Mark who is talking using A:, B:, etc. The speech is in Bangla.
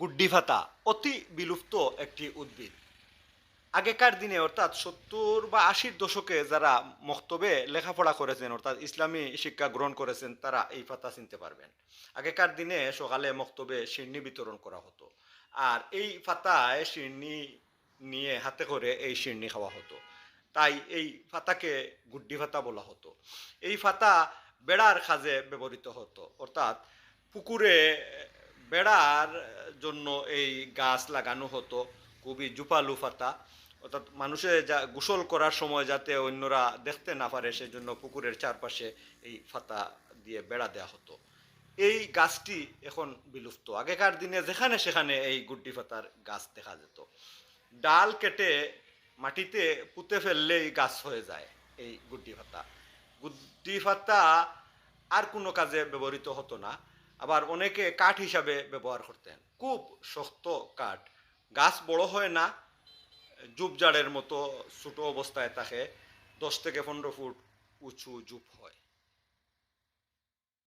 A: গুড্ডি ফাতা অতি বিলুপ্ত একটি উদ্ভিদ। আগেকার দিনে অর্থাৎ সত্তর বা আশির দশকে যারা মক্তবে লেখাপড়া করেছেন, অর্থাৎ ইসলামী শিক্ষা গ্রহণ করেছেন, তারা এই পাতা চিনতে পারবেন। আগেকার দিনে সকালে মক্তবে শিরনি বিতরণ করা হতো আর এই পাতায় শিরনি নিয়ে হাতে করে এই শিরনি খাওয়া হতো। তাই এই পাতাকে গুড্ডি পাতা বলা হতো। এই পাতা বেড়ার কাজে ব্যবহৃত হতো, অর্থাৎ পুকুরে বেড়ার জন্য এই গাছ লাগানো হতো, খুবই জুপালু পাতা অর্থাৎ মানুষে যা গোসল করার সময় যাতে অন্যরা দেখতে না পারে, সেজন্য পুকুরের চারপাশে এই ফাতা দিয়ে বেড়া দেওয়া হতো। এই গাছটি এখন বিলুপ্ত। আগেকার দিনে যেখানে সেখানে এই গুড্ডি ফাতার গাছ দেখা যেত। ডাল কেটে মাটিতে পুঁতে ফেললেই গাছ হয়ে যায় এই গুড্ডি ফাতা। গুড্ডি ফাতা আর কোনো কাজে ব্যবহৃত হতো না। আবার অনেকে কাঠ হিসাবে ব্যবহার করতেন। খুব শক্ত কাঠ। গাছ বড় হয় না জুপজাড়ের মতো ছোটো অবস্থায় থাকে, দশ থেকে পনেরো ফুট উঁচু জুপ হয়।